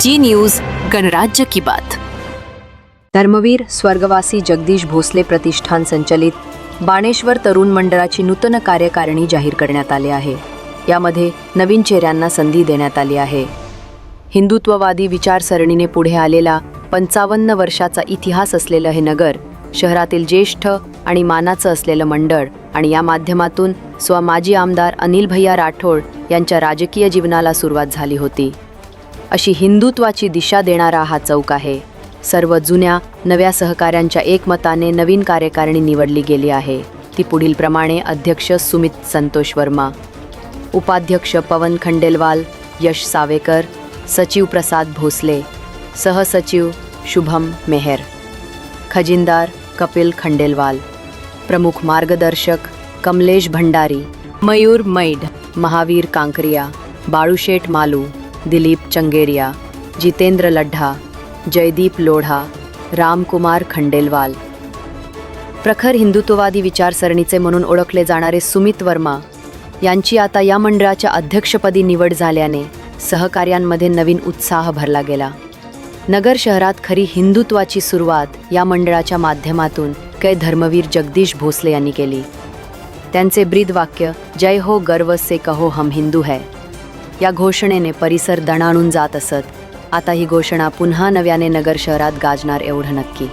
जी news गणराज्य की बात. धर्मवीर स्वर्गवासी जगदीश भोसले प्रतिष्ठान संचलित बाणेश्वर तरुण मंडळाची नूतन कार्यकारिणी जाहीर करण्यात आली आहे. यामध्ये नवीन चेहऱ्यांना संधी देण्यात आली आहे. हिंदुत्ववादी विचारसरणीने पुढे आलेला पंचावन्न वर्षाचा इतिहास असलेलं हे नगर शहरातील ज्येष्ठ आणि मानाचं असलेलं मंडळ आणि या माध्यमातून स्वमाजी आमदार अनिल भैया राठोड यांच्या राजकीय जीवनाला सुरुवात झाली होती. अशी हिंदुत्वाची दिशा देणारा हा चौक आहे. सर्व जुन्या नव्या सहकाऱ्यांच्या एकमताने नवीन कार्यकारिणी निवडली गेली आहे. ती पुढीलप्रमाणे अध्यक्ष सुमित संतोष वर्मा उपाध्यक्ष पवन खंडेलवाल यश सावेकर सचिव प्रसाद भोसले सहसचिव शुभम मेहर खजिनदार कपिल खंडेलवाल प्रमुख मार्गदर्शक कमलेश भंडारी मयूर मैड महावीर कांकरिया बाळूशेठ मालू दिलीप चंगेरिया जितेंद्र लड्ढा जयदीप लोढा रामकुमार खंडेलवाल. प्रखर हिंदुत्ववादी विचारसरणीचे म्हणून ओळखले जाणारे सुमित वर्मा यांची आता या मंडळाच्या अध्यक्षपदी निवड झाल्याने सहकार्यांमध्ये नवीन उत्साह भरला गेला. नगर शहरात खरी हिंदुत्वाची सुरुवात या मंडळाच्या माध्यमातून कै. धर्मवीर जगदीश भोसले यांनी केली. त्यांचे ब्रीद वाक्य जय हो गर्व से कहो हम हिंदू है. या घोषणेने परिसर दणाणून जात असत. आता ही घोषणा पुन्हा नव्याने नगर शहरात गाजणार एवढं नक्की.